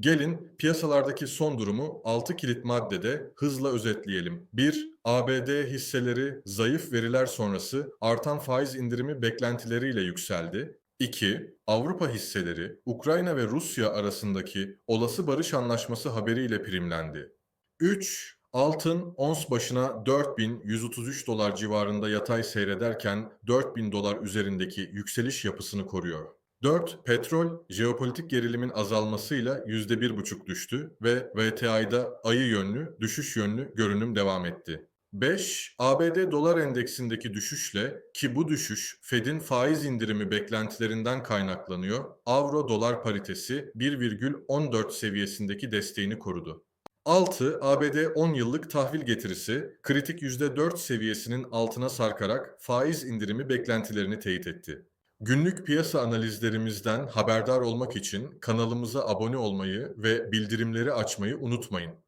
Gelin piyasalardaki son durumu 6 kilit maddede hızla özetleyelim. 1. ABD hisseleri zayıf veriler sonrası artan faiz indirimi beklentileriyle yükseldi. 2. Avrupa hisseleri Ukrayna ve Rusya arasındaki olası barış anlaşması haberiyle primlendi. 3. Altın ons başına 4133 dolar civarında yatay seyrederken 4000 dolar üzerindeki yükseliş yapısını koruyor. 4. Petrol jeopolitik gerilimin azalmasıyla %1,5 düştü ve VTI'da ayı yönlü, düşüş yönlü görünüm devam etti. 5. ABD dolar endeksindeki düşüşle ki bu düşüş Fed'in faiz indirimi beklentilerinden kaynaklanıyor, avro dolar paritesi 1,14 seviyesindeki desteğini korudu. 6. ABD 10 yıllık tahvil getirisi kritik %4 seviyesinin altına sarkarak faiz indirimi beklentilerini teyit etti. Günlük piyasa analizlerimizden haberdar olmak için kanalımıza abone olmayı ve bildirimleri açmayı unutmayın.